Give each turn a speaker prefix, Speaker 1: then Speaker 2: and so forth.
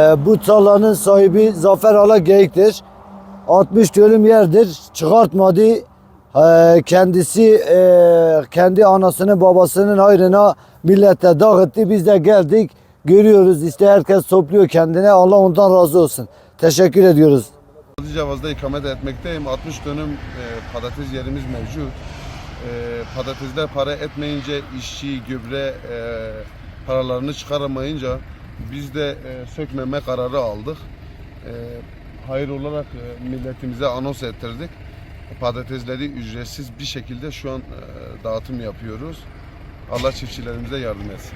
Speaker 1: Ee, bu tarlanın sahibi Zafer Ala Geyik'tir. 60 dönüm yerdir. Çıkartmadı. Ee, kendisi e, kendi anasının babasının hayrına millete dağıttı. Biz de geldik. Görüyoruz işte herkes topluyor kendine. Allah ondan razı olsun. Teşekkür ediyoruz.
Speaker 2: Cavaz'da ikamet etmekteyim. 60 dönüm e, patates yerimiz mevcut. E, patatesler para etmeyince işçi, gübre e, paralarını çıkaramayınca biz de e, sökmeme kararı aldık. E, hayır olarak e, milletimize anons ettirdik. Patatesleri ücretsiz bir şekilde şu an e, dağıtım yapıyoruz. Allah çiftçilerimize yardım etsin.